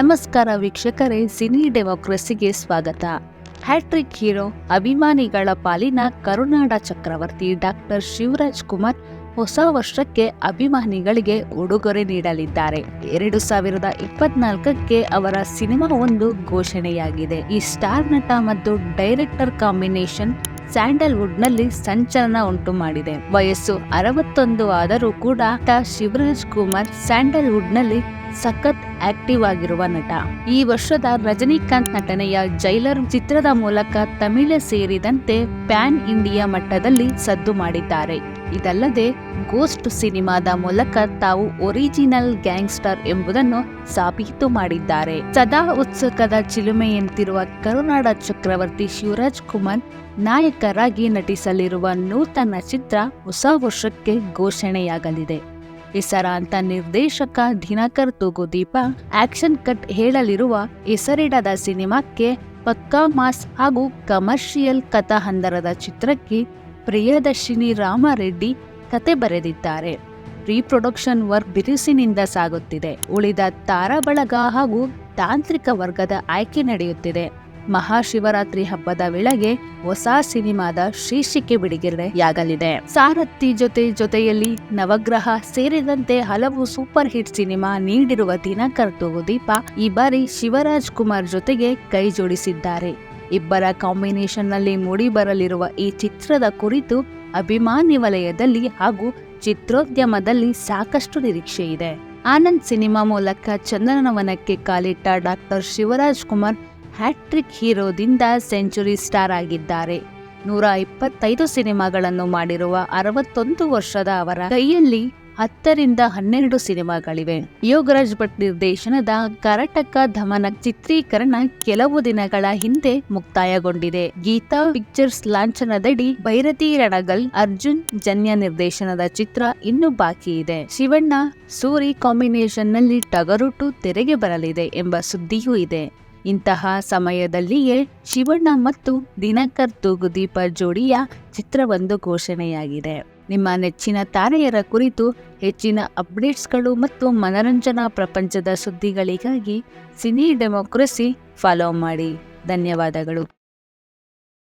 ನಮಸ್ಕಾರ ವೀಕ್ಷಕರೇ, ಸಿನಿ ಡೆಮೋಕ್ರಸಿಗೆ ಸ್ವಾಗತ. ಹ್ಯಾಟ್ರಿಕ್ ಹೀರೋ, ಅಭಿಮಾನಿಗಳ ಪಾಲಿನ ಕರುನಾಡ ಚಕ್ರವರ್ತಿ ಡಾಕ್ಟರ್ ಶಿವರಾಜ್ ಕುಮಾರ್ ಹೊಸ ವರ್ಷಕ್ಕೆ ಅಭಿಮಾನಿಗಳಿಗೆ ಉಡುಗೊರೆ ನೀಡಲಿದ್ದಾರೆ. ಎರಡು ಸಾವಿರದ ಇಪ್ಪತ್ನಾಲ್ಕಕ್ಕೆ ಅವರ ಸಿನಿಮಾ ಒಂದು ಘೋಷಣೆಯಾಗಿದೆ. ಈ ಸ್ಟಾರ್ ನಟ ಮತ್ತು ಡೈರೆಕ್ಟರ್ ಕಾಂಬಿನೇಷನ್ ಸ್ಯಾಂಡಲ್ವುಡ್ನಲ್ಲಿ ಸಂಚಲನ ಉಂಟು ಮಾಡಿದೆ. ವಯಸ್ಸು ಅರವತ್ತೊಂದು ಆದರೂ ಕೂಡ ಶಿವರಾಜ್ ಕುಮಾರ್ ಸ್ಯಾಂಡಲ್ವುಡ್ನಲ್ಲಿ ಸಖತ್ ಆಕ್ಟಿವ್ ಆಗಿರುವ ನಟ. ಈ ವರ್ಷದ ರಜನಿಕಾಂತ್ ನಟನೆಯ ಜೈಲರ್ ಚಿತ್ರದ ಮೂಲಕ ತಮಿಳು ಸೇರಿದಂತೆ ಪ್ಯಾನ್ ಇಂಡಿಯಾ ಮಟ್ಟದಲ್ಲಿ ಸದ್ದು ಮಾಡಿದ್ದಾರೆ. ಇದಲ್ಲದೆ ಗೋಸ್ಟ್ ಸಿನಿಮಾದ ಮೂಲಕ ತಾವು ಒರಿಜಿನಲ್ ಗ್ಯಾಂಗ್ಸ್ಟರ್ ಎಂಬುದನ್ನು ಸಾಬೀತು ಮಾಡಿದ್ದಾರೆ. ಸದಾ ಉತ್ಸುಕದ ಚಿಲುಮೆಯಂತಿರುವ ಕರುನಾಡ ಚಕ್ರವರ್ತಿ ಶಿವರಾಜ್ ಕುಮಾರ್ ನಾಯಕರಾಗಿ ನಟಿಸಲಿರುವ ನೂತನ ಚಿತ್ರ ಹೊಸ ವರ್ಷಕ್ಕೆ ಘೋಷಣೆಯಾಗಲಿದೆ. ಹೆಸರಾಂತ ನಿರ್ದೇಶಕ ದಿನಕರ್ ತೂಗುದೀಪ ಆಕ್ಷನ್ ಕಟ್ ಹೇಳಲಿರುವ ಹೆಸರಿಡದ ಸಿನಿಮಾಕ್ಕೆ ಪಕ್ಕಾ ಮಾಸ್ ಹಾಗೂ ಕಮರ್ಷಿಯಲ್ ಕಥಾಹಂದರದ ಚಿತ್ರಕ್ಕೆ ಪ್ರಿಯದರ್ಶಿನಿ ರಾಮಾರೆಡ್ಡಿ ಕತೆ ಬರೆದಿದ್ದಾರೆ. ರೀಪ್ರೊಡಕ್ಷನ್ ವರ್ಕ್ ಬಿರುಸಿನಿಂದ ಸಾಗುತ್ತಿದೆ. ಉಳಿದ ತಾರಾಬಳಗ ಹಾಗೂ ತಾಂತ್ರಿಕ ವರ್ಗದ ಆಯ್ಕೆ ನಡೆಯುತ್ತಿದೆ. ಮಹಾಶಿವರಾತ್ರಿ ಹಬ್ಬದ ವೇಳೆಗೆ ಹೊಸ ಸಿನಿಮಾದ ಶೀರ್ಷಿಕೆ ಬಿಡುಗಡೆಯಾಗಲಿದೆ. ಸಾರಥಿ ಜೊತೆ ಜೊತೆಯಲ್ಲಿ ನವಗ್ರಹ ಸೇರಿದಂತೆ ಹಲವು ಸೂಪರ್ ಹಿಟ್ ಸಿನಿಮಾ ನೀಡಿರುವ ದಿನಕರ್ ತೂಗುದೀಪ ಈ ಬಾರಿ ಶಿವರಾಜ್ ಕುಮಾರ್ ಜೊತೆಗೆ ಕೈ ಜೋಡಿಸಿದ್ದಾರೆ. ಇಬ್ಬರ ನಲ್ಲಿ ಮೂಡಿಬರಲಿರುವ ಈ ಚಿತ್ರದ ಕುರಿತು ಅಭಿಮಾನಿ ವಲಯದಲ್ಲಿ ಹಾಗೂ ಚಿತ್ರೋದ್ಯಮದಲ್ಲಿ ಸಾಕಷ್ಟು ನಿರೀಕ್ಷೆ ಇದೆ. ಆನಂದ್ ಸಿನಿಮಾ ಮೂಲಕ ಚಂದನವನಕ್ಕೆ ಕಾಲಿಟ್ಟ doctor Shivaraj Kumar hat trick ಹೀರೋದಿಂದ century star ಆಗಿದ್ದಾರೆ. ನೂರ ಇಪ್ಪತ್ತೈದು ಸಿನಿಮಾಗಳನ್ನು ಮಾಡಿರುವ ಅರವತ್ತೊಂದು ವರ್ಷದ ಅವರ ಕೈಯಲ್ಲಿ ಹತ್ತರಿಂದ ಹನ್ನೆರಡು ಸಿನಿಮಾಗಳಿವೆ. ಯೋಗರಾಜ್ ಭಟ್ ನಿರ್ದೇಶನದ ಕರಟಕ ಧಮನ ಚಿತ್ರೀಕರಣ ಕೆಲವು ದಿನಗಳ ಹಿಂದೆ ಮುಕ್ತಾಯಗೊಂಡಿದೆ. ಗೀತಾ ಪಿಕ್ಚರ್ಸ್ ಲಾಂಛನದಡಿ ಭೈರತಿ ರಣಗಲ್, ಅರ್ಜುನ್ ಜನ್ಯ ನಿರ್ದೇಶನದ ಚಿತ್ರ ಇನ್ನೂ ಬಾಕಿ ಇದೆ. ಶಿವಣ್ಣ ಸೂರಿ ಕಾಂಬಿನೇಷನ್ನಲ್ಲಿ ಟಗರುಟು ತೆರೆಗೆ ಬರಲಿದೆ ಎಂಬ ಸುದ್ದಿಯೂ ಇದೆ. ಇಂತಹ ಸಮಯದಲ್ಲಿಯೇ ಶಿವಣ್ಣ ಮತ್ತು ದಿನಕರ್ ತೂಗುದೀಪ ಜೋಡಿಯ ಚಿತ್ರವೊಂದು ಘೋಷಣೆಯಾಗಿದೆ. ನಿಮ್ಮ ನೆಚ್ಚಿನ ತಾರೆಯರ ಕುರಿತು ಹೆಚ್ಚಿನ ಅಪ್ಡೇಟ್ಸ್ಗಳು ಮತ್ತು ಮನರಂಜನಾ ಪ್ರಪಂಚದ ಸುದ್ದಿಗಳಿಗಾಗಿ ಸಿನಿ ಡೆಮೋಕ್ರಸಿ ಫಾಲೋ ಮಾಡಿ. ಧನ್ಯವಾದಗಳು.